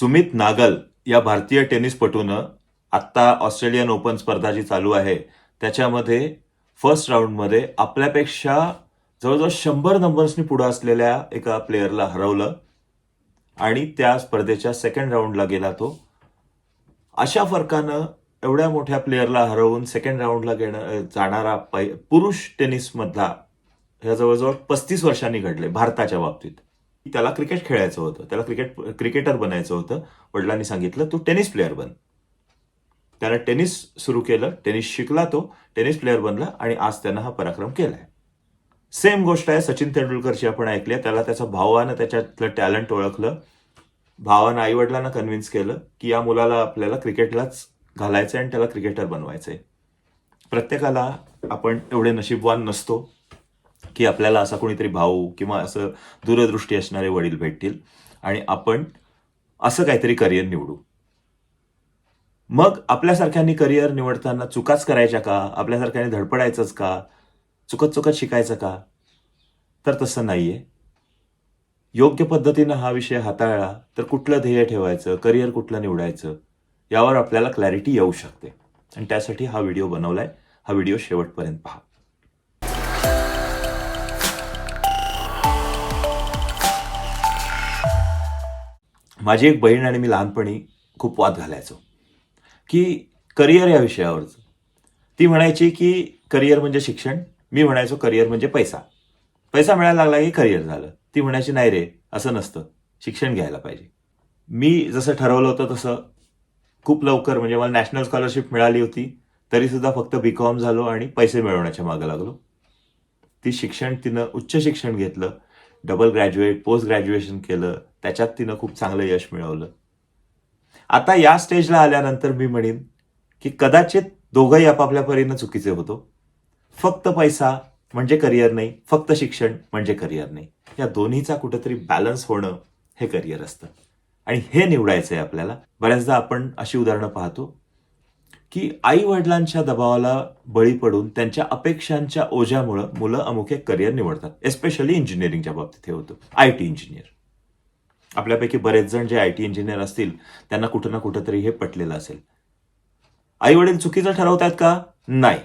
सुमित नागल या भारतीय टेनिसपटूनं आत्ता ऑस्ट्रेलियन ओपन स्पर्धा जी चालू आहे. त्याच्यामध्ये फर्स्ट राऊंडमध्ये आपल्यापेक्षा जवळजवळ शंभर नंबर्सनी पुढं असलेल्या एका प्लेअरला हरवलं आणि त्या स्पर्धेच्या सेकंड राऊंडला गेला तो. अशा फरकानं एवढ्या मोठ्या प्लेअरला हरवून सेकंड राऊंडला गेणं जाणारा पै- पुरुष टेनिसमधला ह्या जवळजवळ पस्तीस वर्षांनी घडले भारताच्या बाबतीत. त्याला क्रिकेट खेळायचं होतं. त्याला क्रिकेट क्रिकेटर बनायचं होतं. वडिलांनी सांगितलं तू टेनिस प्लेअर बन. त्यानं टेनिस सुरू केलं. टेनिस शिकला तो. टेनिस प्लेअर बनला आणि आज त्यानं हा पराक्रम केलाय. सेम गोष्ट आहे सचिन तेंडुलकरची. आपण ऐकली त्याला त्याचा भावानं त्याच्यातलं टॅलेंट ओळखलं. भावानं आई वडिलांना कन्व्हिन्स केलं की या मुलाला आपल्याला क्रिकेटलाच घालायचं आणि त्याला क्रिकेटर बनवायचंय. प्रत्येकाला आपण एवढे नशीबवान नसतो. की आपल्याला असा कोणीतरी भाऊ किंवा असं दूरदृष्टी असणारे वडील भेटतील आणि आपण असं काहीतरी करिअर निवडू. मग आपल्यासारख्यांनी करिअर निवडताना चुकाच करायच्या का? आपल्यासारख्याने धडपडायचंच का? चुकत चुकत शिकायचं का? तर तसं नाहीये. योग्य पद्धतीनं हा विषय हाताळला तर कुठलं ध्येय ठेवायचं? करिअर कुठलं निवडायचं? यावर आपल्याला क्लॅरिटी येऊ शकते. आणि त्यासाठी हा व्हिडिओ बनवलाय. हा व्हिडिओ शेवटपर्यंत पहा. माझी एक बहीण आणि मी लहानपणी खूप वाद घालायचो. की करिअर या विषयावरचं. ती म्हणायची की करिअर म्हणजे शिक्षण मी म्हणायचो करिअर म्हणजे पैसा. पैसा मिळायला लागला की करिअर झालं. ती म्हणायची नाही रे असं नसतं. शिक्षण घ्यायला पाहिजे. मी जसं ठरवलं होतं तसं खूप लवकर म्हणजे मला नॅशनल स्कॉलरशिप मिळाली होती तरीसुद्धा फक्त बी कॉम झालो आणि पैसे मिळवण्याच्या मागं लागलो. ती शिक्षण तिनं उच्च शिक्षण घेतलं डबल ग्रॅज्युएट पोस्ट ग्रॅज्युएशन केलं त्याच्यात तिनं खूप चांगलं यश मिळवलं. आता या स्टेजला आल्यानंतर मी म्हणेन की कदाचित दोघंही आपापल्या परीनं चुकीचे होतो. फक्त पैसा म्हणजे करिअर नाही फक्त शिक्षण म्हणजे करिअर नाही. या दोन्हीचा कुठेतरी बॅलन्स होणं हे करिअर असतं. आणि हे निवडायचं आहे आपल्याला. बऱ्याचदा आपण अशी उदाहरणं पाहतो की आई वडिलांच्या दबावाला बळी पडून त्यांच्या अपेक्षांच्या ओझ्यामुळं मुलं अमुक एक करिअर निवडतात. एस्पेशली इंजिनिअरिंगच्या बाबतीत हे होतं. आय टी इंजिनियर आपल्यापैकी बरेच जण जे आय टी इंजिनियर असतील त्यांना कुठं ना कुठं तरी हे पटलेलं असेल. आई वडील चुकीचं ठरवतात का? नाही.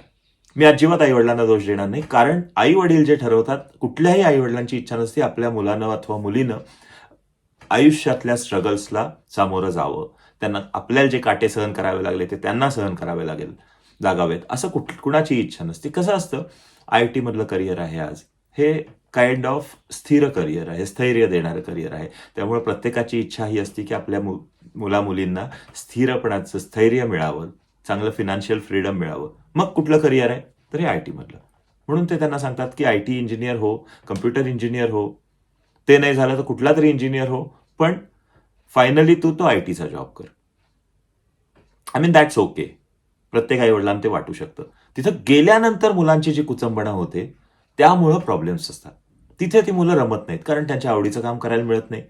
मी अजिबात आई वडिलांना दोष देणार नाही. कारण आई वडील जे ठरवतात कुठल्याही आई वडिलांची इच्छा नसते आपल्या मुलानं अथवा मुलीनं आयुष्यातल्या स्ट्रगल्सला सामोरं जावं. त्यांना आपल्याला जे काटे सहन करावे लागले ते त्यांना सहन करावे लागेल लागावेत. असं कुठ कुणाची इच्छा नसते. कसं असतं? आय टी मधलं करिअर आहे आज. हे काइंड ऑफ स्थिर करिअर आहे स्थैर्य देणारं करिअर आहे. त्यामुळे प्रत्येकाची इच्छा ही असते की आपल्या मु मुला मुलींना स्थिरपणाचं स्थैर्य मिळावं चांगलं फिनान्शियल फ्रीडम मिळावं. मग कुठलं करिअर आहे? तर हे आय टीमधलं म्हणून ते त्यांना सांगतात की आय टी इंजिनियर हो कम्प्युटर इंजिनियर हो. ते नाही झालं तर कुठला तरी इंजिनियर हो पण फायनली तू तो आय टीचा जॉब कर. आय मीन दॅट्स ओके प्रत्येक आई वडिलांना ते वाटू शकतं. तिथं गेल्यानंतर मुलांची जी कुचंबणा होते त्यामुळं प्रॉब्लेम्स असतात. तिथे ती मुलं रमत नाहीत कारण त्यांच्या आवडीचं काम करायला मिळत नाही.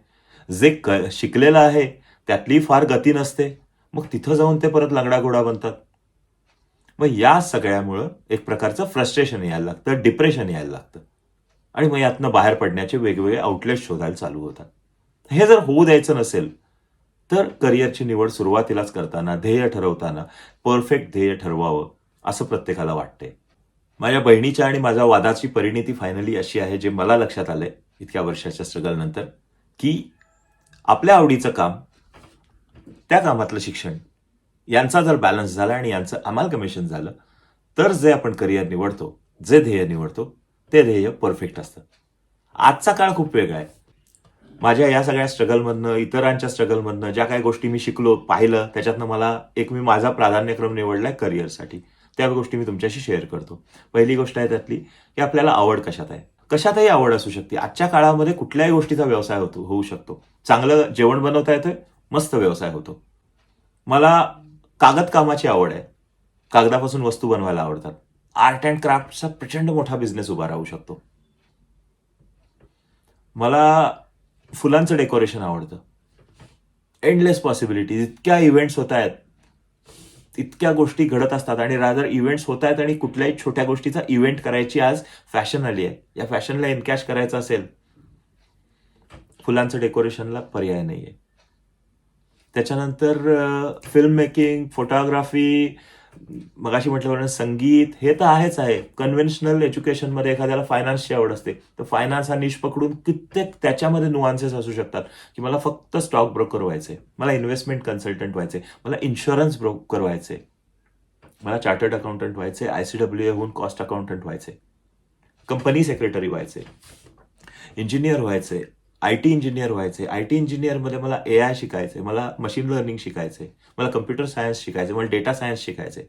जे क शिकलेलं आहे त्यातली फार गती नसते. मग तिथं जाऊन ते परत लंगडाघोडा बनतात. मग या सगळ्यामुळं एक प्रकारचं फ्रस्ट्रेशन यायला लागतं डिप्रेशन यायला लागतं. आणि मग यातनं बाहेर पडण्याचे वेगवेगळे आउटलेट शोधायला चालू होतात. हे जर होऊ द्यायचं नसेल तर करिअरची निवड सुरुवातीलाच करताना ध्येय ठरवताना परफेक्ट ध्येय ठरवावं असं प्रत्येकाला वाटतंय. माझ्या बहिणीच्या आणि माझ्या वादाची परिणिती फायनली अशी आहे जे मला लक्षात आलंय इतक्या वर्षाच्या स्ट्रगल नंतर की आपल्या आवडीचं काम त्या कामातलं शिक्षण यांचा जर बॅलन्स झाला आणि यांचं अमाल कमिशन झालं तर जे आपण करिअर निवडतो जे ध्येय निवडतो ते ध्येय परफेक्ट असतं. आजचा काळ खूप वेगळा आहे. माझ्या या सगळ्या स्ट्रगलमधनं इतरांच्या स्ट्रगलमधनं ज्या काही गोष्टी मी शिकलो पाहिलं त्याच्यातनं मला एक मी माझा प्राधान्यक्रम निवडलाय करिअरसाठी त्या गोष्टी मी तुमच्याशी शेअर करतो. पहिली गोष्ट आहे त्यातली की आपल्याला आवड कशात आहे? कशातही आवड असू शकते. आजच्या काळामध्ये कुठल्याही गोष्टीचा व्यवसाय होतो होऊ शकतो. चांगलं जेवण बनवता येतोय मस्त व्यवसाय होतो. मला कागद कामाची आवड आहे. कागदापासून वस्तू बनवायला आवडतात. आर्ट अँड क्राफ्टचा प्रचंड मोठा बिझनेस उभा राहू शकतो. मला फुलांचं डेकोरेशन आवडतं. एंडलेस पॉसिबिलिटीज इतक्या इव्हेंट्स होत आहेत. इतक्या गोष्टी घडत असतात आणि रादर इव्हेंट्स होत आहेत आणि कुठल्याही छोट्या गोष्टीचा इव्हेंट करायची आज फॅशन आली आहे. या फॅशनला एनकॅश करायचं असेल फुलांचं डेकोरेशनला पर्याय नाहीये. त्याच्यानंतर फिल्म मेकिंग फोटोग्राफी मगाशी म्हटल्याप्रमाणे संगीत हे तर आहेच आहे. कन्व्हेन्शनल एज्युकेशनमध्ये एखाद्याला फायनान्सची आवड असते. तर फायनान्स हा निश पकडून कित्येक त्याच्यामध्ये नुआन्सेस असू शकतात. की मला फक्त स्टॉक ब्रोकर व्हायचे मला इन्व्हेस्टमेंट कन्सल्टंट व्हायचे मला इन्शुरन्स ब्रोकर व्हायचे मला चार्टर्ड अकाउंटंट व्हायचे आय सी डब्ल्यू होऊन कॉस्ट अकाउंटंट व्हायचे कंपनी सेक्रेटरी व्हायचे इंजिनियर व्हायचे आय टी इंजिनियर व्हायचे. आय टी इंजिनियरमध्ये मला ए आय शिकायचे मला मशीन लर्निंग शिकायचे मला कम्प्युटर सायन्स शिकायचं मला डेटा सायन्स शिकायचे.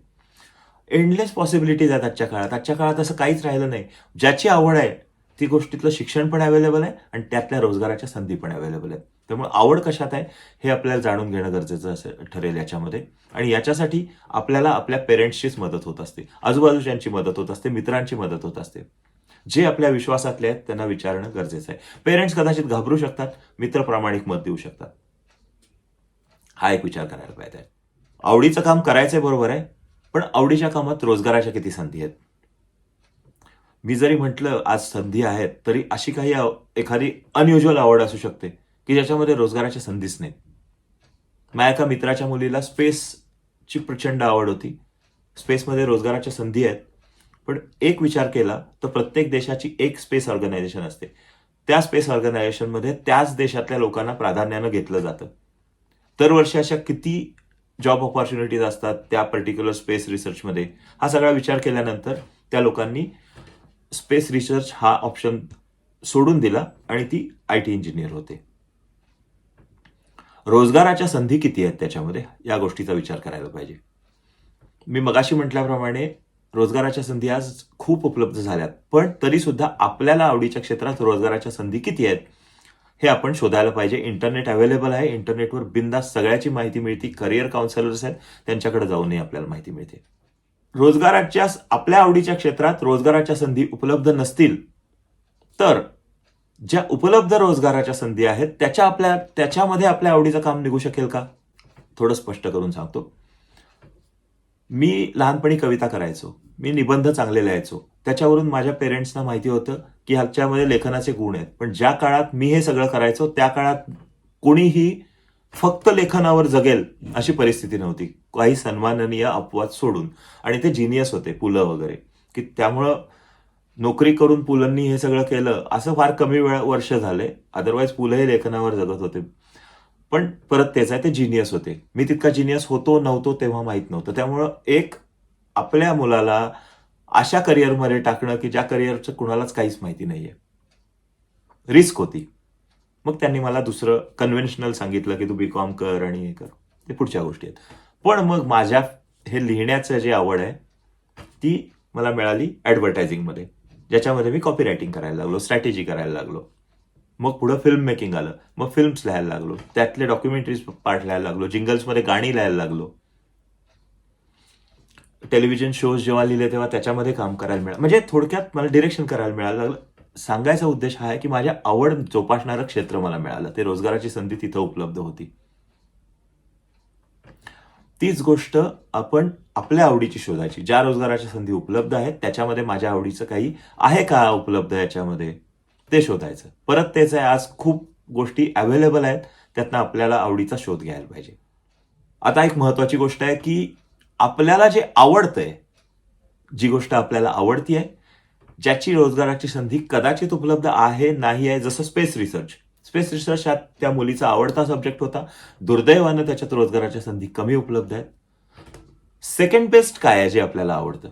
एंडलेस पॉसिबिलिटीज आहेत आजच्या काळात. आजच्या काळात असं काहीच राहिलं नाही. ज्याची आवड आहे ती गोष्टीतलं शिक्षण पण अवेलेबल आहे आणि त्यातल्या रोजगाराच्या संधी पण अवेलेबल आहेत. त्यामुळे आवड कशात आहे हे आपल्याला जाणून घेणं गरजेचं असं ठरेल याच्यामध्ये. आणि याच्यासाठी आपल्याला आपल्या पेरेंट्सचीच मदत होत असते. आजूबाजूच्यांची मदत होत असते मित्रांची मदत होत असते. जे आपल्या विश्वासातले आहेत त्यांना विचारणं गरजेचं आहे. पेरेंट्स कदाचित घाबरू शकतात मित्र प्रामाणिक मत देऊ शकतात. हा एक विचार करायला पाहिजे. आवडीचं काम करायचंय बरोबर आहे पण आवडीच्या कामात रोजगाराच्या किती संधी आहेत? मी जरी म्हटलं आज संधी आहेत तरी अशी काही एखादी अनयुज्युअल आवड असू शकते की ज्याच्यामध्ये रोजगाराच्या संधीच नाहीत. माझ्या एका मित्राच्या मुलीला स्पेसची प्रचंड आवड होती. स्पेसमध्ये रोजगाराच्या संधी आहेत पण एक विचार केला तर प्रत्येक देशाची एक स्पेस ऑर्गनायझेशन असते. त्या स्पेस ऑर्गनायझेशनमध्ये त्याच देशातल्या लोकांना प्राधान्यानं घेतलं जातं. दरवर्षी अशा किती जॉब ऑपॉर्च्युनिटीज असतात त्या पर्टिक्युलर स्पेस रिसर्चमध्ये हा सगळा विचार केल्यानंतर त्या लोकांनी स्पेस रिसर्च हा ऑप्शन सोडून दिला आणि ती आय टी इंजिनियर होते. रोजगाराच्या संधी किती आहेत त्याच्यामध्ये? या गोष्टीचा विचार करायला पाहिजे. मी मगाशी म्हटल्याप्रमाणे रोजगाराच्या संधी आज खूप उपलब्ध झाल्यात. पण तरी सुद्धा आपल्याला आवडीच्या क्षेत्रात रोजगाराच्या संधी किती आहेत हे आपण शोधायला पाहिजे. इंटरनेट अवेलेबल आहे. इंटरनेटवर बिंदास सगळ्याची माहिती मिळते. करिअर काउन्सिलर्स आहेत. त्यांच्याकडे जाऊनही आपल्याला माहिती मिळते. रोजगाराच्या आपल्या आवडीच्या क्षेत्रात रोजगाराच्या संधी उपलब्ध नसतील तर ज्या उपलब्ध रोजगाराच्या संधी आहेत त्याच्या आपल्या त्याच्यामध्ये आपल्या आवडीचं काम निघू शकेल का? थोडं स्पष्ट करून सांगतो. मी लहानपणी कविता करायचो. मी निबंध चांगले लिहायचो. त्याच्यावरून माझ्या पेरेंट्सना माहिती होतं की ह्याच्यामध्ये लेखनाचे गुण आहेत. पण ज्या काळात मी हे सगळं करायचो त्या काळात कोणीही फक्त लेखनावर जगेल अशी परिस्थिती नव्हती. काही सन्माननीय अपवाद सोडून. आणि ते जिनियस होते पुलं वगैरे. की त्यामुळं नोकरी करून पुलंनी हे सगळं केलं असं फार कमी वेळ वर्ष झाले. अदरवाईज पुलं हे लेखनावर जगत होते. पण परत तेच आहे ते जिनियस होते. मी तितका जिनियस होतो नव्हतो तेव्हा माहीत नव्हतं. त्यामुळं एक आपल्या मुलाला अशा करिअरमध्ये टाकणं की ज्या करिअरचं कुणालाच काहीच माहिती नाहीये. रिस्क होती. मग त्यांनी मला दुसरं कन्व्हेन्शनल सांगितलं की तू बी कॉम कर आणि हे कर. ते पुढच्या गोष्टी आहेत. पण मग माझ्या हे लिहिण्याचं जे आवड आहे ती मला मिळाली ॲडव्हर्टायझिंगमध्ये ज्याच्यामध्ये मी कॉपी रायटिंग करायला लागलो स्ट्रॅटेजी करायला लागलो. मग पुढं फिल्म मेकिंग आलं. मग फिल्म्स लिहायला लागलो. त्यातले डॉक्युमेंटरीज पार्ट लिहायला लागलो. जिंगल्समध्ये गाणी लिहायला लागलो. टेलिव्हिजन शोज जेव्हा लिहिले तेव्हा त्याच्यामध्ये काम करायला मिळालं. म्हणजे थोडक्यात मला डिरेक्शन करायला मिळालं. लागलं. सांगायचा उद्देश हा आहे की माझ्या आवड जोपासणारं क्षेत्र मला मिळालं. ते रोजगाराची संधी तिथं उपलब्ध होती. तीच गोष्ट आपण आपल्या आवडीची शोधायची. ज्या रोजगाराच्या संधी उपलब्ध आहेत त्याच्यामध्ये माझ्या आवडीचं काही आहे का उपलब्ध याच्यामध्ये? ते शोधायचं. परत तेच आहे आज खूप गोष्टी अवेलेबल आहेत त्यातनं आपल्याला आवडीचा शोध घ्यायला पाहिजे. आता एक महत्वाची गोष्ट आहे की आपल्याला जे आवडतंय जी गोष्ट आपल्याला आवडती आहे ज्याची रोजगाराची संधी कदाचित उपलब्ध आहे नाही आहे जसं स्पेस रिसर्च स्पेस रिसर्च हा त्या मुलीचा आवडता सब्जेक्ट होता. दुर्दैवानं त्याच्यात रोजगाराच्या संधी कमी उपलब्ध आहेत. सेकंड बेस्ट काय आहे जे आपल्याला आवडतं?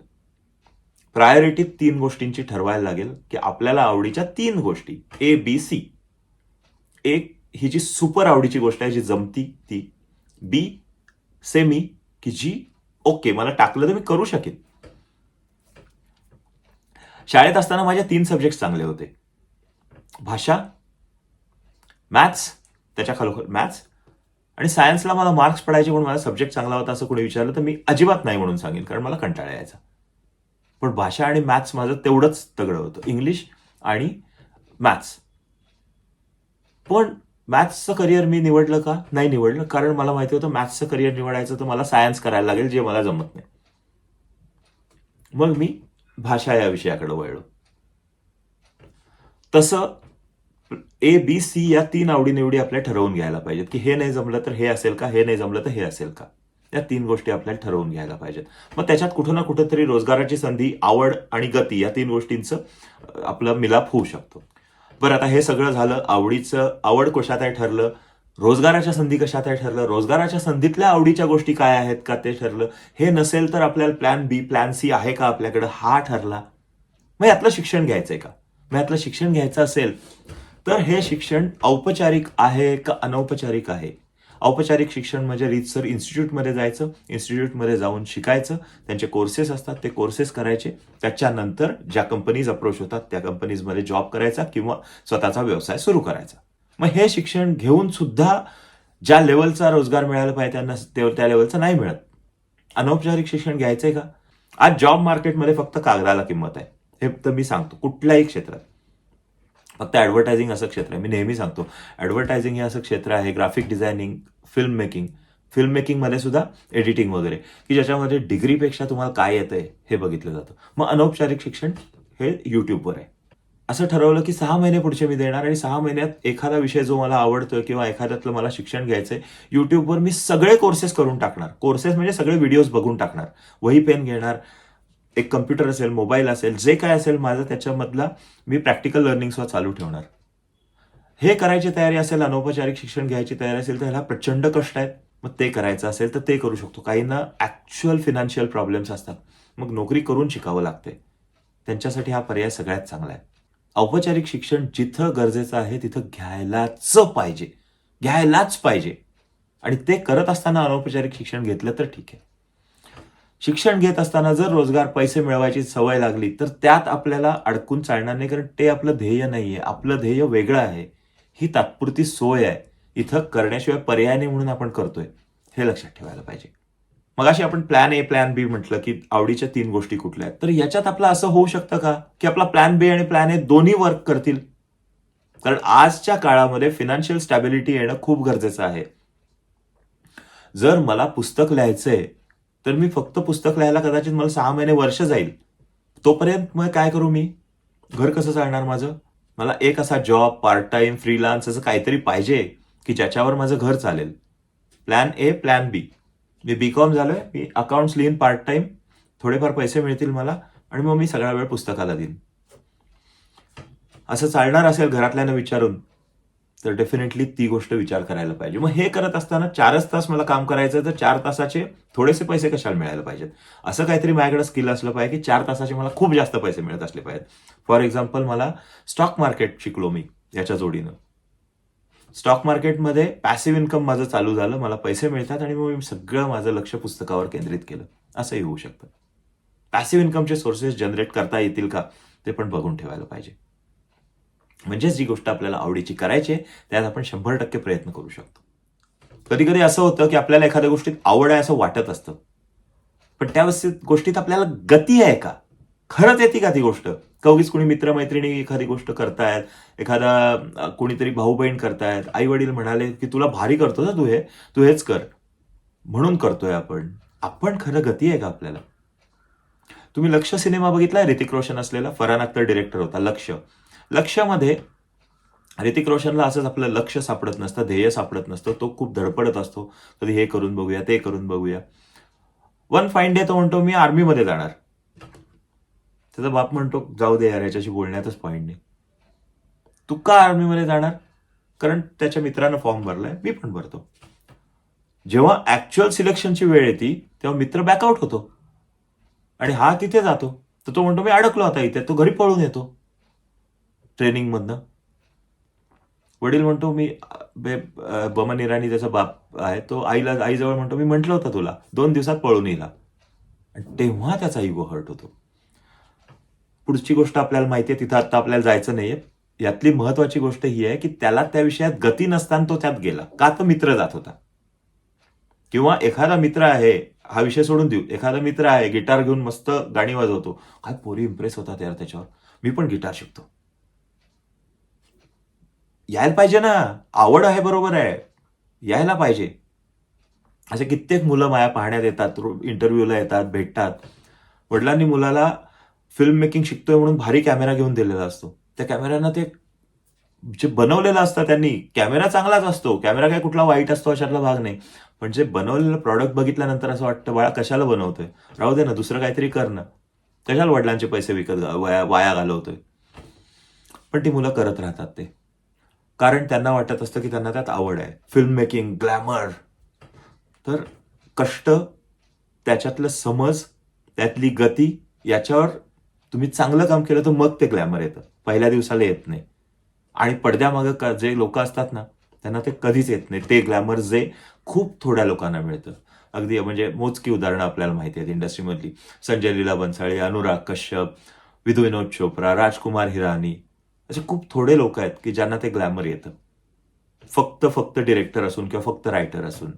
प्रायोरिटी तीन गोष्टींची ठरवायला लागेल की आपल्याला आवडीच्या तीन गोष्टी ए बी सी एक ही जी सुपर आवडीची गोष्ट आहे जी जमती ती. बी सेमी की जी ओके मला टाकलं तर मी करू शकेन. शाळेत असताना माझे तीन सब्जेक्ट चांगले होते. भाषा मॅथ्स त्याच्या खालोखाल मॅथ्स आणि सायन्सला मला मार्क्स पडायचे म्हणून मला सब्जेक्ट चांगला होता असं कोणी विचारलं तर मी अजिबात नाही म्हणून सांगेन कारण मला कंटाळा यायचा. पण भाषा आणि मॅथ्स माझं तेवढंच तगडं होतं. इंग्लिश आणि मॅथ्स पण मॅथ्सचं करिअर मी निवडलं का? नाही निवडलं. कारण मला माहिती होतं मॅथ्सचं करिअर निवडायचं तर मला सायन्स करायला लागेल जे मला जमत नाही. मग मी भाषा या विषयाकडे वळलो. तसं ए बी सी या तीन आवडीनिवडी आपल्या ठरवून घ्यायला पाहिजेत की हे नाही जमलं तर हे असेल का हे नाही जमलं तर हे असेल का? या तीन गोष्टी आपल्याला ठरवून घ्यायला पाहिजेत. मग त्याच्यात कुठं ना कुठंतरी रोजगाराची संधी आवड आणि गती या तीन गोष्टींचं आपला आपलं मिलाप होऊ शकतो. बरं आता हे सगळं झालं आवडीचं आवड कशात आहे ठरलं रोजगाराच्या संधी कशात आहे ठरलं रोजगाराच्या संधीतल्या आवडीच्या गोष्टी काय आहेत का ते ठरलं हे नसेल तर आपल्याला प्लॅन बी प्लॅन सी आहे का आपल्याकडं? हा ठरला. मग यातलं शिक्षण घ्यायचं आहे का? मग यातलं शिक्षण घ्यायचं असेल तर हे शिक्षण औपचारिक आहे का अनौपचारिक आहे? औपचारिक शिक्षण म्हणजे रीतसर इन्स्टिट्यूटमध्ये जायचं इन्स्टिट्यूटमध्ये जाऊन शिकायचं. त्यांचे कोर्सेस असतात ते कोर्सेस करायचे. त्याच्यानंतर ज्या कंपनीज अप्रोच होतात त्या कंपनीजमध्ये जॉब करायचा किंवा स्वतःचा व्यवसाय सुरू करायचा. मग हे शिक्षण घेऊन सुद्धा ज्या लेवलचा रोजगार मिळायला पाहिजे त्यांना ते- त्या लेवलचा नाही मिळत. अनौपचारिक शिक्षण घ्यायचं आहे का? आज जॉब मार्केटमध्ये फक्त कागदाला किंमत आहे. हे तर मी सांगतो. कुठल्याही क्षेत्रात. फक्त ॲडव्हर्टायझिंग असं क्षेत्र आहे. मी नेहमी सांगतो ॲडव्हर्टायझिंग हे असं क्षेत्र आहे graphic designing film making film मेकिंगमध्ये सुद्धा एडिटिंग वगैरे. की ज्याच्यामध्ये डिग्रीपेक्षा तुम्हाला काय येतंय हे बघितलं जातं. मग अनौपचारिक शिक्षण हे यूट्यूबवर आहे. असं ठरवलं की सहा महिने पुढचे मी देणार आणि सहा महिन्यात एखादा विषय जो मला आवडतोय किंवा एखाद्यातलं मला शिक्षण घ्यायचंय यूट्यूबवर मी सगळे कोर्सेस करून टाकणार. कोर्सेस म्हणजे सगळे व्हिडिओज बघून टाकणार. वही पेन घेणार. एक कम्प्युटर असेल मोबाईल असेल जे काय असेल माझं त्याच्यामधला मी प्रॅक्टिकल लर्निंग्सवर चालू ठेवणार. हे करायची तयारी असेल अनौपचारिक शिक्षण घ्यायची तयारी असेल तर ह्याला प्रचंड कष्ट आहेत. मग ते करायचं असेल तर ते करू शकतो. काहींना ॲक्च्युअल फिनान्शियल प्रॉब्लेम्स असतात. मग नोकरी करून शिकावं लागते. त्यांच्यासाठी हा पर्याय सगळ्यात चांगला आहे. औपचारिक शिक्षण जिथं गरजेचं आहे तिथं घ्यायलाच पाहिजे. घ्यायलाच पाहिजे. आणि ते करत असताना अनौपचारिक शिक्षण घेतलं तर ठीक आहे. शिक्षण घेत असताना जर रोजगार पैसे मिळवायची सवय लागली तर त्यात आपल्याला अडकून चालणार नाही कारण ते आपलं ध्येय नाहीये. आपलं ध्येय वेगळं आहे. ही तात्पुरती सोय आहे. इथं करण्याशिवाय पर्याय नाही म्हणून आपण करतोय. हे लक्षात ठेवायला पाहिजे. मग अशी आपण प्लॅन ए प्लॅन बी म्हटलं की आवडीच्या तीन गोष्टी कुठल्या आहेत? तर याच्यात आपलं असं होऊ शकतं का? की आपला प्लॅन बी आणि प्लॅन ए दोन्ही वर्क करतील? कारण आजच्या काळामध्ये फिनान्शियल स्टॅबिलिटी येणं खूप गरजेचं आहे. जर मला पुस्तक लिहायचंय तर मी फक्त पुस्तक लिहायला कदाचित मला सहा महिने वर्ष जाईल. तोपर्यंत मग काय करू मी? घर कसं चालणार माझं? मला एक असा जॉब पार्ट टाइम फ्रीलान्स असं काहीतरी पाहिजे की ज्याच्यावर माझं घर चालेल. प्लॅन ए प्लॅन बी मी बी कॉम झालोय मी अकाउंट्स लिहीन पार्ट टाइम थोडेफार पैसे मिळतील मला आणि मग मी सगळा वेळ पुस्तकाला देईन. असं चालणार असेल घरातल्यानं विचारून. तर डेफिनेटली ती गोष्ट विचार करायला पाहिजे. मग हे करत असताना चारच तास मला काम करायचं तर चार तासाचे थोडेसे पैसे कशाला मिळायला पाहिजेत? असं काहीतरी माझ्याकडे स्किल असलं पाहिजे की चार तासाचे मला खूप जास्त पैसे मिळत असले पाहिजेत. फॉर एक्झाम्पल मला स्टॉक मार्केट शिकलो मी याच्या जोडीनं. स्टॉक मार्केटमध्ये पॅसिव्ह इन्कम माझं चालू झालं मला पैसे मिळतात आणि मग मी सगळं माझं लक्ष पुस्तकावर केंद्रित केलं. असंही होऊ शकतं. पॅसिव्ह इन्कमचे सोर्सेस जनरेट करता येतील का? ते पण बघून ठेवायला पाहिजे. म्हणजेच जी गोष्ट आपल्याला आवडीची करायची आहे त्यात आपण शंभर टक्के प्रयत्न करू शकतो. कधी कधी असं होतं की आपल्याला एखाद्या गोष्टीत आवड आहे असं वाटत असतं. पण त्या गोष्टीत आपल्याला गती आहे का? खरंच येते का ती गोष्ट? कवगीच कोणी मित्रमैत्रिणी एखादी गोष्ट करतायत एखादा कुणीतरी कोणीतरी भाऊ बहीण करतायत आई वडील म्हणाले की तुला भारी करतो ना तू हे तू हेच कर. म्हणून करतोय आपण. आपण खरं गती आहे का आपल्याला? तुम्ही लक्ष सिनेमा बघितलाय? ऋतिक रोशन असलेला? फरहान अख्तर डिरेक्टर होता लक्ष. लक्षामध्ये ऋतिक रोशनला असंच आपलं लक्ष सापडत नसतं ध्येय सापडत नसतं तो खूप धडपडत असतो. कधी हे करून बघूया ते करून बघूया. वन फाईन डे तो म्हणतो मी आर्मीमध्ये जाणार. त्याचा बाप म्हणतो जाऊ दे यार याच्याशी बोलण्यातच पॉईंट नाही. तू का आर्मीमध्ये जाणार? कारण त्याच्या मित्रानं फॉर्म भरलाय मी पण भरतो. जेव्हा ऍक्च्युअल सिलेक्शनची वेळ येते तेव्हा मित्र बॅकआउट होतो. आणि हा तिथे जातो. तर तो म्हणतो मी अडकलो आता इथे. तो घरी पळून येतो. ट्रेनिंगमधनं. वडील म्हणतो मी बेब बमन इराणी त्याचा बाप आहे तो आईला आईजवळ म्हणतो मी म्हंटल होतं तुला दोन दिवसात पळून येईल आणि तेव्हा त्याचा इगो हर्ट होतो. पुढची गोष्ट आपल्याला माहिती आहे तिथं आता आपल्याला जायचं नाहीये. यातली महत्वाची गोष्ट ही आहे की त्याला त्या विषयात गती नसताना तो त्यात गेला. का तर मित्र जात होता. किंवा एखादा मित्र आहे हा विषय सोडून देऊ. एखादा मित्र आहे गिटार घेऊन मस्त गाणी वाजवतो. काय पोरी इम्प्रेस होतात यार त्याच्यावर. मी पण गिटार शिकतो. यायला पाहिजे ना. आवड आहे बरोबर आहे. यायला पाहिजे. असे कित्येक मुलं माया पाहण्यात येतात इंटरव्ह्यूला येतात भेटतात. वडिलांनी मुलाला फिल्म मेकिंग शिकतोय म्हणून भारी कॅमेरा घेऊन दिलेला असतो. त्या कॅमेऱ्यानं ते जे बनवलेलं असतं त्यांनी कॅमेरा चांगलाच असतो. कॅमेरा काय कुठला वाईट असतो अशातला भाग नाही. पण जे बनवलेलं प्रॉडक्ट बघितल्यानंतर असं वाटतं बाळा कशाला बनवतोय? राहू दे ना दुसरं काहीतरी कर ना. कशाला वडिलांचे पैसे विकत वाया वाया घालवतोय? पण ती मुलं करत राहतात ते. कारण त्यांना वाटत असतं की त्यांना त्यात आवड आहे. फिल्म मेकिंग ग्लॅमर तर कष्ट त्याच्यातलं समज त्यातली गती याच्यावर तुम्ही चांगलं काम केलं तर मग ते ग्लॅमर येतं. पहिल्या दिवसाला येत नाही. आणि पडद्यामागं जे लोक असतात ना त्यांना ते कधीच येत नाही. ते ग्लॅमर जे खूप थोड्या लोकांना मिळतं. अगदी म्हणजे मोजकी उदाहरणं आपल्याला माहिती आहेत इंडस्ट्रीमधली संजय लीला बन्साळी अनुराग कश्यप विधू विनोद चोप्रा राजकुमार हिरानी असे खूप थोडे लोक आहेत की ज्यांना ते ग्लॅमर येतं. फक्त फक्त डिरेक्टर असून किंवा फक्त रायटर असून.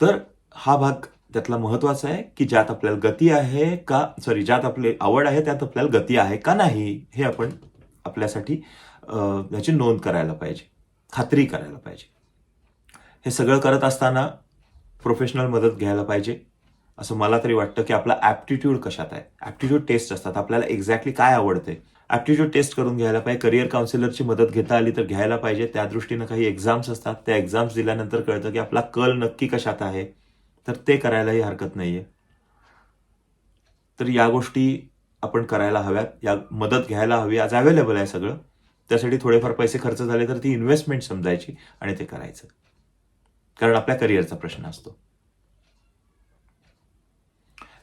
तर हा भाग त्यातला महत्त्वाचा आहे की ज्यात आपल्याला गती आहे का सॉरी ज्यात आपली आवड आहे त्यात आपल्याला गती आहे का नाही हे आपण आपल्यासाठी याची नोंद करायला पाहिजे. खात्री करायला पाहिजे. हे सगळं करत असताना प्रोफेशनल मदत घ्यायला पाहिजे. असं मला तरी वाटतं की आपला ॲप्टिट्यूड कशात आहे? ॲप्टिट्यूड टेस्ट असतात. आपल्याला एक्झॅक्टली काय आवडते ॲप्टिट्यूड टेस्ट करून घ्यायला पाहिजे. करिअर काउन्सिलरची मदत घेता आली तर घ्यायला पाहिजे. त्या दृष्टीनं काही एक्झाम्स असतात. त्या एक्झाम्स दिल्यानंतर कळतं की आपला कल नक्की कशात आहे? तर ते करायलाही हरकत नाहीये. तर या गोष्टी आपण करायला हव्यात. या मदत घ्यायला हवी. आज अवेलेबल आहे सगळं. त्यासाठी थोडेफार पैसे खर्च झाले तर ती इन्व्हेस्टमेंट समजायची आणि ते करायचं. कारण आपल्या करिअरचा प्रश्न असतो.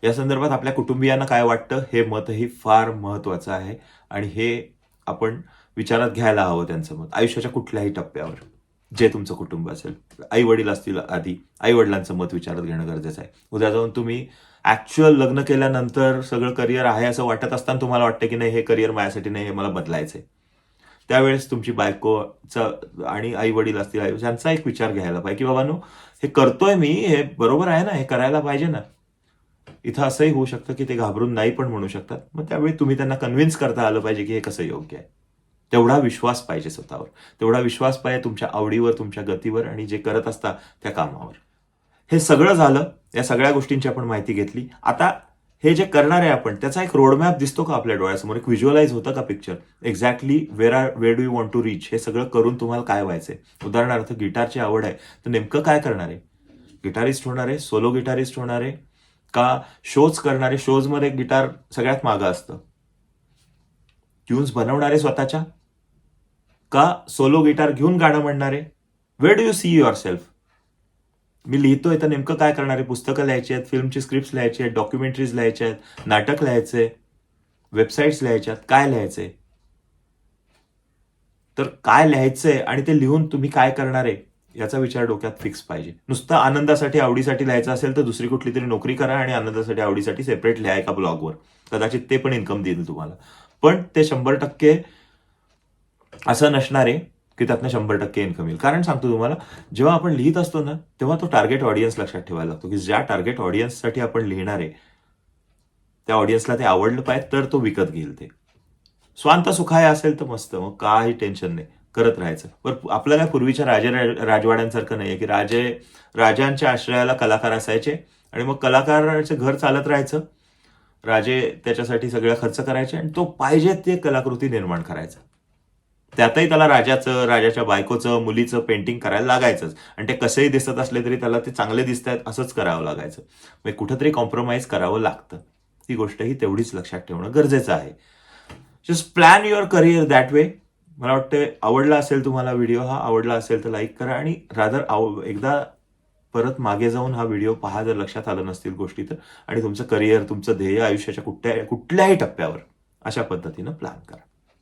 या संदर्भात आपल्या कुटुंबियांना काय वाटतं? हे मतही फार महत्वाचं आहे. आणि हे आपण विचारात घ्यायला हवं त्यांचं मत. आयुष्याच्या कुठल्याही टप्प्यावर. जे तुमचं कुटुंब असेल. आई वडील असतील आधी. आई वडिलांचं मत विचारात घेणं गरजेचं आहे. उद्या जाऊन तुम्ही ऍक्च्युअल लग्न केल्यानंतर सगळं करिअर आहे असं वाटत असताना तुम्हाला वाटतं की नाही हे करिअर माझ्यासाठी नाही हे मला बदलायचंय. त्यावेळेस तुमची बायकोचा आणि आई वडील असतील आई- यांचा एक विचार घ्यायला पाहिजे की बाबांनो हे करतोय मी हे बरोबर आहे ना हे करायला पाहिजे ना. इथं असंही होऊ शकतं की ते घाबरून नाही पण म्हणू शकतात. मग त्यावेळी तुम्ही त्यांना कन्व्हिन्स करता आलं पाहिजे की हे कसं योग्य आहे. तेवढा विश्वास पाहिजे स्वतःवर. तेवढा विश्वास पाहिजे तुमच्या आवडीवर तुमच्या गतीवर आणि जे करत असता त्या कामावर. हे सगळं झालं या सगळ्या गोष्टींची आपण माहिती घेतली. आता हे जे करणार आहे आपण त्याचा एक रोडमॅप दिसतो का आपल्या डोळ्यासमोर? एक व्हिज्युअलाइज होतं का picture exactly where are where do you want to reach हे सगळं करून तुम्हाला काय व्हायचंय? उदाहरणार्थ गिटारची आवड आहे तर नेमकं काय करणार आहे? गिटारिस्ट होणार आहे सोलो गिटारिस्ट होणार आहे का शोज करणारे शोजमध्ये गिटार सगळ्यात मागं असतं. ट्यून्स बनवणारे स्वतःच्या? का सोलो गिटार घेऊन गाणं म्हणणारे? Where do you see yourself मी लिहितोय तर नेमकं काय करणारे? पुस्तकं लिहायची आहेत फिल्मची स्क्रिप्ट लिहायची आहेत डॉक्युमेंटरीज लिहायच्या आहेत नाटक लिहायचे वेबसाईट्स लिहायच्यात काय लिहायचे तर काय लिहायचंय आणि ते लिहून तुम्ही काय करणार? आहे याचा विचार डोक्यात फिक्स पाहिजे. नुसतं आनंदासाठी आवडीसाठी लिहायचं असेल तर दुसरी कुठली तरी नोकरी करा आणि आनंदासाठी आवडीसाठी सेपरेट लिहा एका ब्लॉगवर कदाचित ते पण इन्कम देईल तुम्हाला. पण ते शंभर टक्के असं नसणार आहे की त्यातनं शंभर टक्के इन्कम येईल. कारण सांगतो तुम्हाला जेव्हा आपण लिहित असतो ना तेव्हा तो टार्गेट ऑडियन्स लक्षात ठेवायला लागतो की ज्या टार्गेट ऑडियन्ससाठी आपण लिहिणार आहे त्या ऑडियन्सला ते आवडलं पाहिजे तर तो विकत घेईल ते. स्वांत सुखाय असेल तर मस्त मग काही टेन्शन नाही. करत राहायचं. पण आपल्याला काय पूर्वीच्या राजे राजवाड्यांसारखं नाही आहे की राजे राजांच्या आश्रयाला कलाकार असायचे आणि मग कलाकाराचं घर चालत राहायचं. राजे त्याच्यासाठी सगळा खर्च करायचे आणि तो पाहिजे ते कलाकृती निर्माण करायचा. त्यातही त्याला राजाचं राजाच्या बायकोचं मुलीचं पेंटिंग करायला लागायचंच. आणि ते कसेही दिसत असले तरी त्याला ते चांगले दिसत आहेत असंच करावं लागायचं. म्हणजे कुठंतरी कॉम्प्रोमाइज करावं लागतं. ती गोष्टही तेवढीच लक्षात ठेवणं गरजेचं आहे. Just plan your career that way मला वाटतं आवडला असेल तुम्हाला व्हिडिओ हा आवडला असेल तर लाईक करा आणि रादर आव एकदा परत मागे जाऊन हा व्हिडिओ पहा जर लक्षात आलं नसतील गोष्टी तर. आणि तुमचं करिअर तुमचं ध्येय आयुष्याच्या कुठल्या कुठल्याही टप्प्यावर अशा पद्धतीनं प्लॅन करा.